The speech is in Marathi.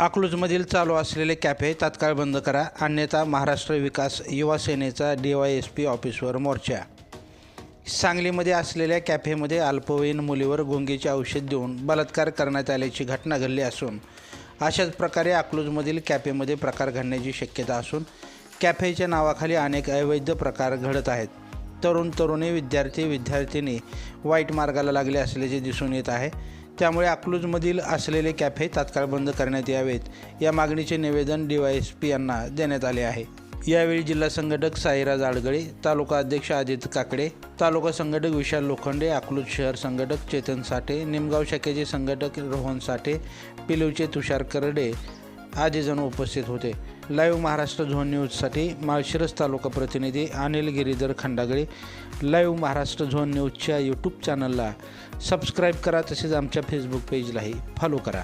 अकलूजमधील चालू असलेले कॅफे तात्काळ बंद करा. अन्यथा महाराष्ट्र विकास युवा सेनेचा डी वाय एस पी ऑफिसवर मोर्चा. सांगलीमध्ये असलेल्या कॅफेमध्ये अल्पवयीन मुलीवर गुंगीचे औषध देऊन बलात्कार करण्यात आल्याची घटना घडली असून अशाच प्रकारे अकलूजमधील कॅफेमध्ये प्रकार घडण्याची शक्यता असून कॅफेच्या नावाखाली अनेक अवैध प्रकार घडत आहेत. तरुण तरुणी विद्यार्थी विद्यार्थिनी वाईट मार्गाला लागले असल्याचे दिसून येत आहे. त्यामुळे अकलूजमधील असलेले कॅफे तात्काळ बंद करण्यात यावेत. या मागणीचे निवेदन डी वाय एस पी यांना देण्यात आले आहे. यावेळी जिल्हा संघटक साईराज आडगळे तालुका अध्यक्ष अजित काकडे तालुका संघटक विशाल लोखंडे अकलूज शहर संघटक चेतन साठे निमगाव शाखेचे संघटक रोहन साठे पिलूचे तुषार करडे आदी जण उपस्थित होते. लाईव्ह महाराष्ट्र झोन न्यूजसाठी माळशिरस तालुका प्रतिनिधी अनिल गिरीधर खंडागळे. लाईव्ह महाराष्ट्र झोन न्यूजच्या यूट्यूब चॅनलला सबस्क्राईब करा तसेच आमच्या फेसबुक पेजलाही फॉलो करा.